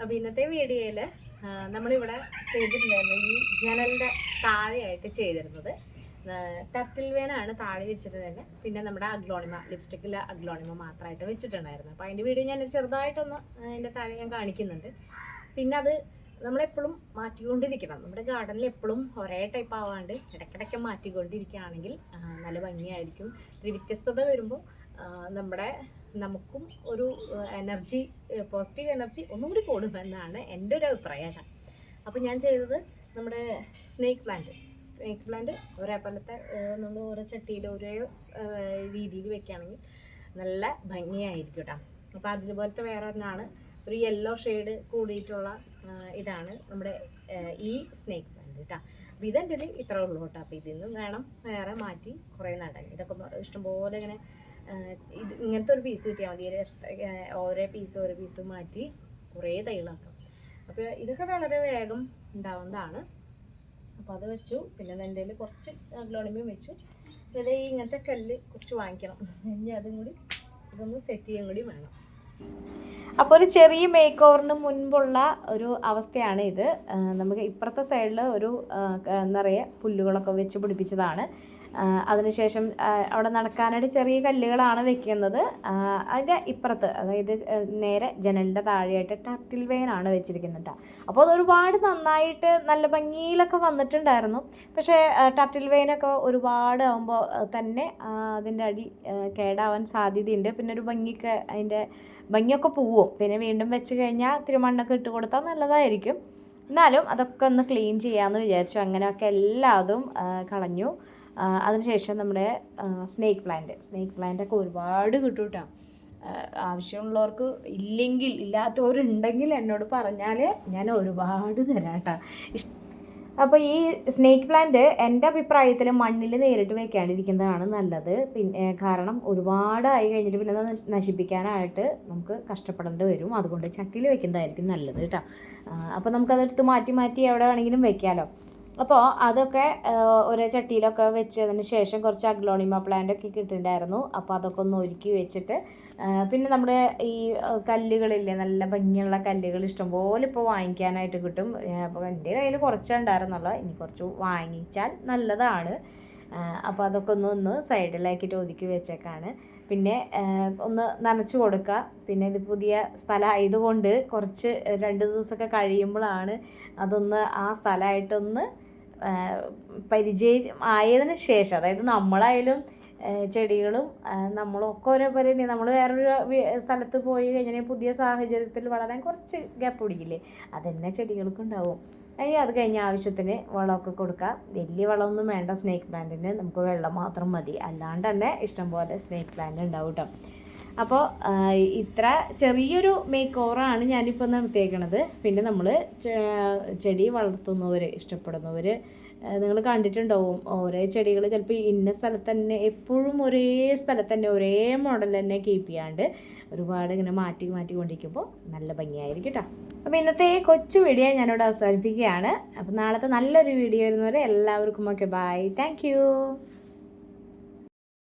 അപ്പോൾ ഇന്നത്തെ വീഡിയോയിൽ നമ്മളിവിടെ ചെയ്തിട്ടുണ്ടായിരുന്നു ഈ ജനലിന്റെ താഴെയായിട്ട് ചെയ്തിരുന്നത്. ടർട്ടിൽ വേനാണ് താഴെ തന്നെ. പിന്നെ നമ്മുടെ അഗ്ലോണിമ ലിപ്സ്റ്റിക്കിലെ അഗ്ലോണിമ മാത്രമായിട്ട് വെച്ചിട്ടുണ്ടായിരുന്നു. അപ്പോൾ അതിന്റെ വീഡിയോ ഞാൻ ചെറുതായിട്ടൊന്ന് അതിന്റെ താഴെ ഞാൻ കാണിക്കുന്നുണ്ട്. പിന്നെ അത് നമ്മളെപ്പോഴും മാറ്റിക്കൊണ്ടിരിക്കണം. നമ്മുടെ ഗാർഡനിൽ എപ്പോഴും ഒരേ ടൈപ്പ് ആവാണ്ട് ഇടയ്ക്കിടയ്ക്ക് മാറ്റിക്കൊണ്ടിരിക്കുകയാണെങ്കിൽ നല്ല ഭംഗിയായിരിക്കും. ഒരു വ്യത്യസ്തത വരുമ്പോൾ നമ്മുടെ നമുക്കും ഒരു എനർജി പോസിറ്റീവ് എനർജി ഒന്നും കൂടി കൂടുമെന്നാണ് എന്റെ ഒരു അഭിപ്രായം. അപ്പോൾ ഞാൻ ചെയ്തത് നമ്മുടെ സ്നേക്ക് പ്ലാന്റ് സ്നേക്ക് പ്ലാന്റ് ഒരേപോലത്തെ നമ്മൾ ഓരോ ചട്ടിയിൽ ഓരോ രീതിയിൽ വെക്കുകയാണെങ്കിൽ നല്ല ഭംഗിയായിരിക്കും കേട്ടോ. അപ്പോൾ അതുപോലത്തെ വേറെ ഒന്നാണ് ഒരു യെല്ലോ ഷെയ്ഡ് കൂടിയിട്ടുള്ള ഇതാണ് നമ്മുടെ ഈ സ്നേക്ക് പ്ലാന്റ് കേട്ടോ അപ്പോൾ ഇതെന്റെ ഇത്ര ഉള്ളൂ കേട്ടോ. അപ്പോൾ ഇതിൽ നിന്നും വേണം വേറെ മാറ്റി കുറേ നടാൻ ഇതൊക്കെ ഇഷ്ടംപോലെ ഇങ്ങനെ ഇത് ഇങ്ങനത്തെ ഒരു പീസ് കിട്ടിയാൽ മതി. ഓരോ പീസ് ഓരോ പീസ് മാറ്റി കുറേ തൈകളാക്കാം. അപ്പോൾ ഇതൊക്കെ വളരെ വേഗം ഉണ്ടാവുന്നതാണ്. അപ്പോൾ അത് വെച്ചു. പിന്നെ എന്റെ കയ്യിൽ കുറച്ച് അഗ്ലോണിമയും വെച്ചു. പിന്നെ ഈ ഇങ്ങനത്തെ കല്ല് കുറച്ച് വാങ്ങിക്കണം. ഇനി അതും കൂടി ഇതൊന്ന് സെറ്റ് ചെയ്യാൻ കൂടി വേണം. അപ്പോൾ ഒരു ചെറിയ മേക്ക് ഓവറിന് മുൻപുള്ള ഒരു അവസ്ഥയാണ് ഇത്. നമുക്ക് ഇപ്പുറത്തെ സൈഡിൽ ഒരു എന്താ പറയുക പുല്ലുകളൊക്കെ വെച്ച് പിടിപ്പിച്ചതാണ്. അതിനുശേഷം അവിടെ നടക്കാനായിട്ട് ചെറിയ കല്ലുകളാണ് വെക്കുന്നത്. അതിന്റെ ഇപ്പുറത്ത് അതായത് നേരെ ജനലിന്റെ താഴെയായിട്ട് ടർട്ടിൽ വെയിനാണ് വെച്ചിരിക്കുന്നത്. കേട്ടോ അപ്പോൾ അത് ഒരുപാട് നന്നായിട്ട് നല്ല ഭംഗിയിലൊക്കെ വന്നിട്ടുണ്ടായിരുന്നു. പക്ഷേ ആ, ടർട്ടിൽ വെയിനൊക്കെ ഒരുപാട് ആകുമ്പോൾ തന്നെ അതിന്റെ അടി കേടാവാൻ സാധ്യതയുണ്ട്. പിന്നെ ഒരു ഭംഗിയൊക്കെ അതിന്റെ ഭംഗിയൊക്കെ പോവും. പിന്നെ വീണ്ടും വെച്ച് കഴിഞ്ഞാൽ ഇത്തിരി മണ്ണൊക്കെ ഇട്ട് കൊടുത്താൽ നല്ലതായിരിക്കും. എന്നാലും അതൊക്കെ ഒന്ന് ക്ലീൻ ചെയ്യാമെന്ന് വിചാരിച്ചു. അങ്ങനെയൊക്കെ എല്ലാതും കളഞ്ഞു. അതിനുശേഷം നമ്മുടെ സ്നേക്ക് പ്ലാന്റ് സ്നേക്ക് പ്ലാന്റൊക്കെ ഒരുപാട് കിട്ടും ആവശ്യമുള്ളവർക്ക് ഇല്ലെങ്കിൽ ഇല്ലാത്തവരുണ്ടെങ്കിൽ എന്നോട് പറഞ്ഞാൽ ഞാൻ ഒരുപാട് തരാം കേട്ടോ. ഇഷ് അപ്പോൾ ഈ സ്നേക്ക് പ്ലാന്റ് എന്റെ അഭിപ്രായത്തിൽ മണ്ണിൽ നേരിട്ട് വെക്കാണ്ടിരിക്കുന്നതാണ് നല്ലത്. പിന്നെ കാരണം ഒരുപാടായി കഴിഞ്ഞിട്ട് പിന്നെ അത് നശിപ്പിക്കാനായിട്ട് നമുക്ക് കഷ്ടപ്പെടേണ്ടി വരും. അതുകൊണ്ട് ചട്ടിയിൽ വെക്കുന്നതായിരിക്കും നല്ലത് കേട്ടോ. അപ്പോൾ നമുക്കതെടുത്ത് മാറ്റി മാറ്റി എവിടെ വേണമെങ്കിലും വെക്കാമല്ലോ അപ്പോൾ അതൊക്കെ ഒരേ ചട്ടിയിലൊക്കെ വെച്ചതിന് ശേഷം കുറച്ച് അഗ്ലോണിമ പ്ലാന്റ് ഒക്കെ കിട്ടിണ്ടായിരുന്നു അപ്പോൾ അതൊക്കെ ഒന്ന് ഒരുക്കി വെച്ചിട്ട് പിന്നെ നമ്മുടെ ഈ കല്ലുകളില്ലേ നല്ല ഭംഗിയുള്ള കല്ലുകൾ ഇഷ്ടംപോലെ ഇപ്പോൾ വാങ്ങിക്കാനായിട്ട് കിട്ടും. അപ്പോൾ എന്റെ കയ്യിൽ കുറച്ചേ ഉണ്ടായിരുന്നുള്ളൂ. ഇനി കുറച്ച് വാങ്ങിച്ചാൽ നല്ലതാണ്. അപ്പോൾ അതൊക്കെ ഒന്ന് ഒന്ന് സൈഡിലാക്കിയിട്ട് ഒതുക്കി വെച്ചേക്കാണ്. പിന്നെ ഒന്ന് നനച്ച് കൊടുക്കുക. പിന്നെ ഇത് പുതിയ സ്ഥലമായതുകൊണ്ട് കുറച്ച് രണ്ട് ദിവസമൊക്കെ കഴിയുമ്പോഴാണ് അതൊന്ന് ആ സ്ഥലമായിട്ടൊന്ന് പരിചയം ആയതിനു ശേഷം അതായത് നമ്മളായാലും ചെടികളും നമ്മളൊക്കെ ഓരോ പോലെ നമ്മൾ വേറൊരു സ്ഥലത്ത് പോയി കഴിഞ്ഞാൽ പുതിയ സാഹചര്യത്തിൽ വളരാൻ കുറച്ച് ഗ്യാപ്പ് പിടിക്കില്ലേ? അതന്നെ ചെടികൾക്കും ഉണ്ടാവും അയ്യോ അത് കഴിഞ്ഞ ആവശ്യത്തിന് വളമൊക്കെ കൊടുക്കുക വലിയ വളമൊന്നും വേണ്ട സ്നേക്ക് പ്ലാന്റിന് നമുക്ക് വെള്ളം മാത്രം മതി. അല്ലാണ്ട് തന്നെ ഇഷ്ടംപോലെ സ്നേക്ക് പ്ലാന്റ് ഉണ്ടാവും കേട്ടോ അപ്പോൾ ഇത്ര ചെറിയൊരു മേക്ക് ഓവറാണ് ഞാനിപ്പോൾ നടത്തിയേക്കണത്. പിന്നെ നമ്മൾ ചെടി വളർത്തുന്നവർ ഇഷ്ടപ്പെടുന്നവർ നിങ്ങൾ കണ്ടിട്ടുണ്ടാവും ഓരോ ചെടികൾ ചിലപ്പോൾ ഇന്ന സ്ഥലത്ത് തന്നെ എപ്പോഴും ഒരേ സ്ഥലത്ത് തന്നെ ഒരേ മോഡൽ തന്നെ കീപ്പ് ചെയ്യാണ്ട് ഒരുപാട് ഇങ്ങനെ മാറ്റി മാറ്റി കൊണ്ടിരിക്കുമ്പോൾ നല്ല ഭംഗിയായിരിക്കും കേട്ടോ അപ്പോൾ ഇന്നത്തെ ഈ കൊച്ചു വീഡിയോ ഞാനിവിടെ അവസാനിപ്പിക്കുകയാണ്. അപ്പോൾ നാളത്തെ നല്ലൊരു വീഡിയോ വരുന്നവരെ എല്ലാവർക്കും ഓക്കെ ബൈ താങ്ക്